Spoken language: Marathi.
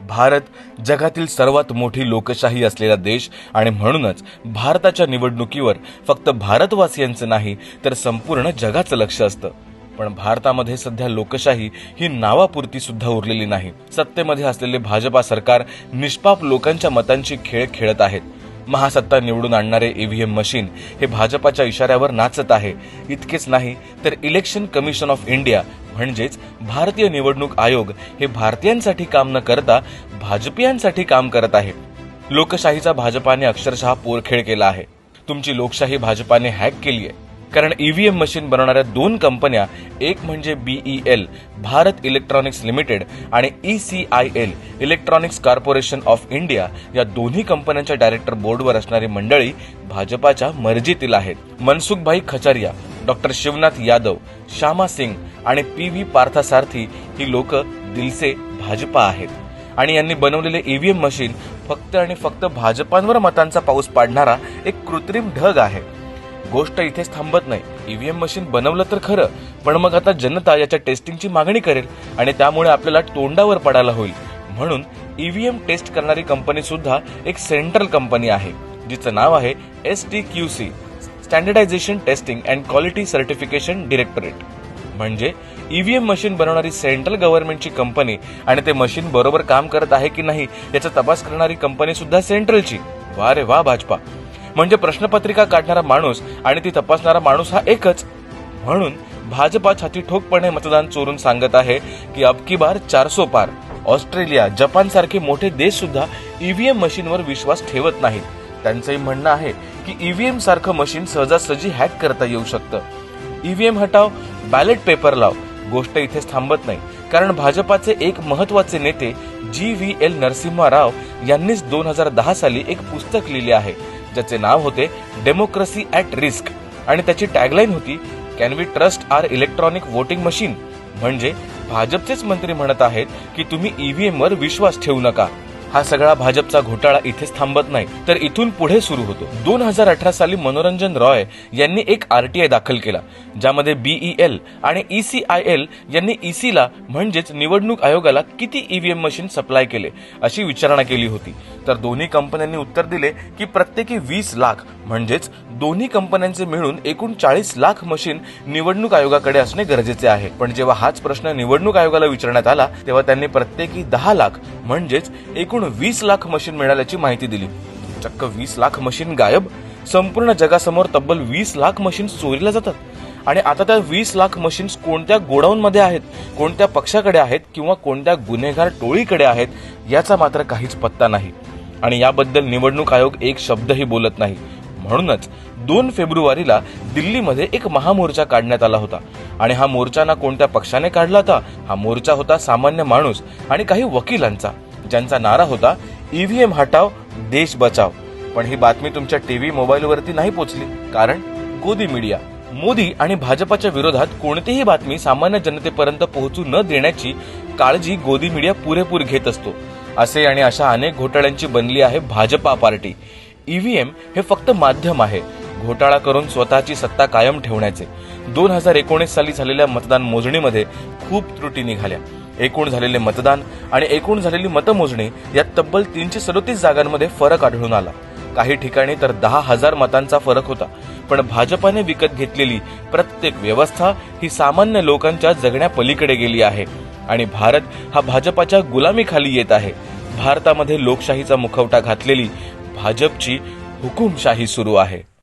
भारत जगातील सर्वात मोठी लोकशाही असलेला देश आणि म्हणूनच भारताच्या निवडणुकीवर फक्त भारतवासियांचं नाही तर संपूर्ण जगाचं लक्ष असतं. पण भारतामध्ये सध्या लोकशाही ही नावापुरती सुद्धा उरलेली नाही. सत्तेमध्ये असलेले भाजपा सरकार निष्पाप लोकांच्या मतांची खेळ खेळत आहेत. महासत्ता निवडून आणणारे ईव्हीएम मशीन हे भाजपाच्या इशाऱ्यावर नाचत आहे. इतकेच नाही तर इलेक्शन कमिशन ऑफ इंडिया म्हणजेच भारतीय निवडणूक आयोग हे भारतीयांसाठी काम न करता भाजपियांसाठी काम करत आहे. लोकशाहीचा भाजपाने अक्षरशः पोरखेळ केला आहे. तुमची लोकशाही भाजपाने हॅक केली आहे कारण ईव्हीएम मशीन बनवणाऱ्या दोन कंपन्या एक म्हणजे बीईएल भारत इलेक्ट्रॉनिक्स लिमिटेड आणि E ECIL electronics corporation of India या दोन्ही कंपन्यांच्या डायरेक्टर बोर्डवर असणारी मंडळी भाजपाच्या मर्जीतील आहेत. मनसुखभाई खचारिया डॉक्टर शिवनाथ यादव श्यामा सिंग आणि पी व्ही पार्थसारथी ही लोक दिलसे भाजपा आहेत. आणि यांनी बनवलेले ईव्हीएम मशीन फक्त आणि फक्त भाजपांवर मतांचा पाऊस पाडणारा एक कृत्रिम ढग आहे. गोष्ट इथेच थांबत नाही. ईव्हीएम मशीन बनवलं तर खरं पण मग आता जनता याच्या टेस्टिंगची मागणी करेल आणि त्यामुळे आपल्याला तोंडावर पडायला होईल. म्हणून ईव्हीएम टेस्ट करणारी कंपनी सुद्धा एक सेंट्रल कंपनी आहे जिचं नाव आहे S T Q C standardisation testing and quality certification directorate म्हणजे ईव्हीएम मशीन बनवणारी सेंट्रल गव्हर्नमेंटची कंपनी आणि ते मशीन बरोबर काम करत आहे की नाही याचा तपास करणारी कंपनी सुद्धा सेंट्रलची वा रे वा भाजपा. म्हणजे प्रश्नपत्रिका काढणारा माणूस आणि ती तपासणारा माणूस हा एकच. म्हणून भाजपा छाती ठोकपणे मतदान चोरून सांगत आहे की अबकी बार चारसो पार. ऑस्ट्रेलिया जपान सारखे मोठे देश सुद्धा ईव्हीएम मशीनवर विश्वास ठेवत नाहीत. त्यांचंही म्हणणं आहे की ईव्हीएम सारखं मशीन सहजासहजी हॅक करता येऊ शकतं. ईव्हीएम हटाव बॅलेट पेपर लाव गोष्ट इथेच थांबत नाही. कारण भाजपाचे एक महत्त्वाचे नेते G V L Narasimha Rao यांनीच दोन हजार दहा साली एक पुस्तक लिहिले आहे. ज्याचे नाव होते डेमोक्रेसी ऍट रिस्क. आणि त्याची टॅगलाईन होती can we trust our electronic voting machine? म्हणजे भाजपचेच मंत्री म्हणत आहेत की तुम्ही ईव्हीएम वर विश्वास ठेवू नका. हा सगळा भाजपचा घोटाळा इथेच थांबत नाही. तर इथून पुढे सुरू होतो. दोन हजार अठरा साली मनोरंजन रॉय यांनी एक आरटीआय दाखल केला ज्यामध्ये बीईएल आणि ईसीआयएल यांनी ईसीला म्हणजेच निवडणूक आयोगाला किती ईव्हीएम मशीन सप्लाय केले अशी विचारणा केली होती. तर दोन्ही कंपन्यांनी उत्तर दिले की प्रत्येकी वीस लाख म्हणजेच दोन्ही कंपन्यांचे मिळून एकूण चाळीस लाख मशीन निवडणूक आयोगाकडे असणे गरजेचे आहे. पण जेव्हा हाच प्रश्न निवडणूक आयोगाला विचारण्यात आला तेव्हा त्यांनी प्रत्येकी दहा लाख म्हणजेच एकूण वीस लाख मशीन मिळाल्याची माहिती दिली. चक्क वीस लाख मशीन गायब. संपूर्ण जगासमोर तब्बल वीस लाख मशीन चोरीला जातात. आणि आता त्या वीस लाख मशीन्स कोणत्या गोडाऊन मध्ये आहेत कोणत्या पक्षाकडे आहेत किंवा कोणत्या गुन्हेगार टोळीकडे आहेत याचा मात्र काहीच पत्ता नाही. आणि याबद्दल निवडणूक आयोग एक शब्दही बोलत नाही. म्हणूनच दोन फेब्रुवारीला दिल्लीमध्ये एक महामोर्चा काढण्यात आला होता. आणि हा मोर्चा ना कोणत्या पक्षाने काढला होता? हा मोर्चा होता सामान्य माणूस आणि काही वकिलांचा. ज्यांचा नारा होता ईव्हीएम हटाव देश बचाव पण ही बातमी तुमच्या टीव्ही मोबाईलवरती नाही पोचली. कारण गोदी मीडिया मोदी आणि भाजपाच्या विरोधात कोणतीही बातमी सामान्य जनतेपर्यंत पोहोचू न देण्याची काळजी गोदी मीडिया पुरेपूर घेत असतो. असे आणि अशा अनेक घोटाळ्यांची बनली आहे भाजपा पार्टी. ईव्हीएम हे फक्त माध्यम आहे. घोटाळा करून स्वतःची सत्ता कायम ठेवण्याचे. दोन हजार एकोणीस साली झालेल्या मतदान मोजणीमध्ये खूप त्रुटी निघाल्या. एकूण झालेले मतदान आणि एकूण झालेली मतमोजणी यात तब्बल तीनशे सदोतीस जागांमध्ये फरक आढळून आला. काही ठिकाणी तर दहा हजार मतांचा फरक होता पण भाजपाने विकत घेतलेली प्रत्येक व्यवस्था ही सामान्य लोकांच्या जगण्या पलीकडे गेली आहे आणि भारत हा भाजपाच्या गुलामीखाली येत आहे. भारतामध्ये लोकशाहीचा मुखवटा घातलेली भाजपची हुकुमशाही सुरू आहे.